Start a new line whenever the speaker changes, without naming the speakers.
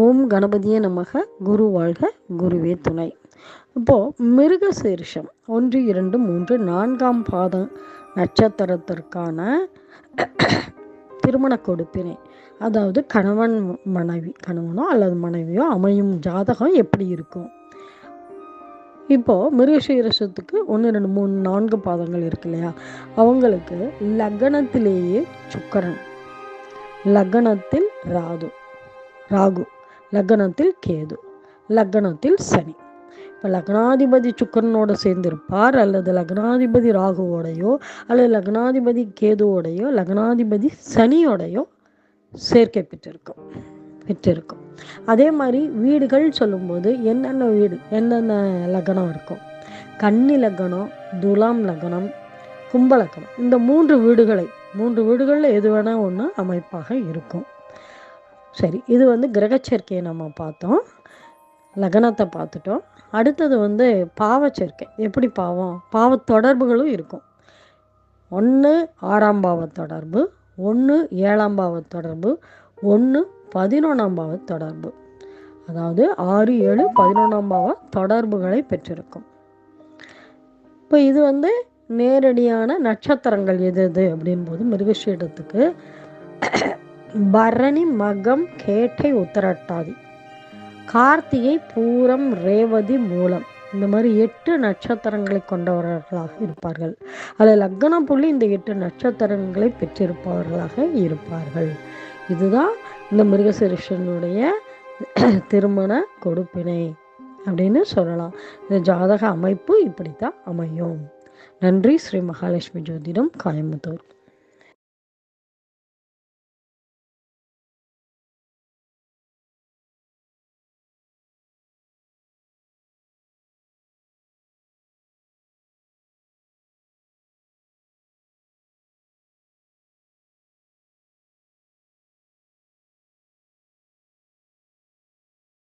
ஓம் கணபதியே நமக குரு வாழ்க குருவே துணை. இப்போது மிருகசீரிஷம் ஒன்று இரண்டு மூன்று நான்காம் பாதம் நட்சத்திரத்திற்கான திருமண கொடுப்பினை. அதாவது கணவன் மனைவி கணவனோ அல்லது மனைவியோ அமையும் ஜாதகம் எப்படி இருக்கும்? இப்போது மிருகசீரசத்துக்கு ஒன்று ரெண்டு மூணு நான்கு பாதங்கள் இருக்கு இல்லையா? அவங்களுக்கு லக்னத்திலேயே சுக்கரன் லக்னத்தில் ராது ராகு. லக்னத்தில் கேது லக்னத்தில் சனி. இப்போ லக்னாதிபதி சுக்கரனோட சேர்ந்திருப்பார் அல்லது லக்னாதிபதி ராகுவோடையோ அல்லது லக்னாதிபதி கேதுவோடையோ லக்னாதிபதி சனியோடையோ சேர்க்கை பெற்றிருக்கும் பெற்றிருக்கும். அதே மாதிரி வீடுகள் சொல்லும்போது என்னென்ன வீடு என்னென்ன லக்னம் இருக்கும்? கன்னி லக்னம் துலாம் லக்னம் கும்பலக்னம் இந்த மூன்று வீடுகளை மூன்று வீடுகளில் எது வேணால் ஒன்று அமைப்பாக இருக்கும். சரி இது வந்து கிரகச்சேர்க்கையை நம்ம பார்த்தோம். லக்னத்தை பார்த்துட்டோம். அடுத்தது வந்து பாவச்சேர்க்கை. எப்படி பாவம்? பாவ தொடர்புகளும் இருக்கும். ஒன்று ஆறாம் பாவ தொடர்பு ஒன்று ஏழாம் பாவ தொடர்பு ஒன்று பதினொன்றாம் பாவ தொடர்பு. அதாவது ஆறு ஏழு பதினொன்றாம் பாவ தொடர்புகளை பெற்றிருக்கும். இப்போ இது வந்து நேரடியான நட்சத்திரங்கள் எது எது அப்படின்போது மிருகஷீடத்துக்கு பரணி மகம் கேட்டை உத்தரட்டாதி. கார்த்திகை பூரம் ரேவதி மூலம். இந்த மாதிரி எட்டு நட்சத்திரங்களை கொண்டவர்களாக இருப்பார்கள். அதில் லக்ன புள்ளி இந்த எட்டு நட்சத்திரங்களை பெற்றிருப்பவர்களாக இருப்பார்கள். இதுதான் இந்த மிருகசிருஷனுடைய திருமண கொடுப்பினை அப்படின்னு சொல்லலாம். இந்த ஜாதக அமைப்பு இப்படித்தான் அமையும். நன்றி ஸ்ரீ மகாலட்சுமி ஜோதிடம் கோயம்புத்தூர்.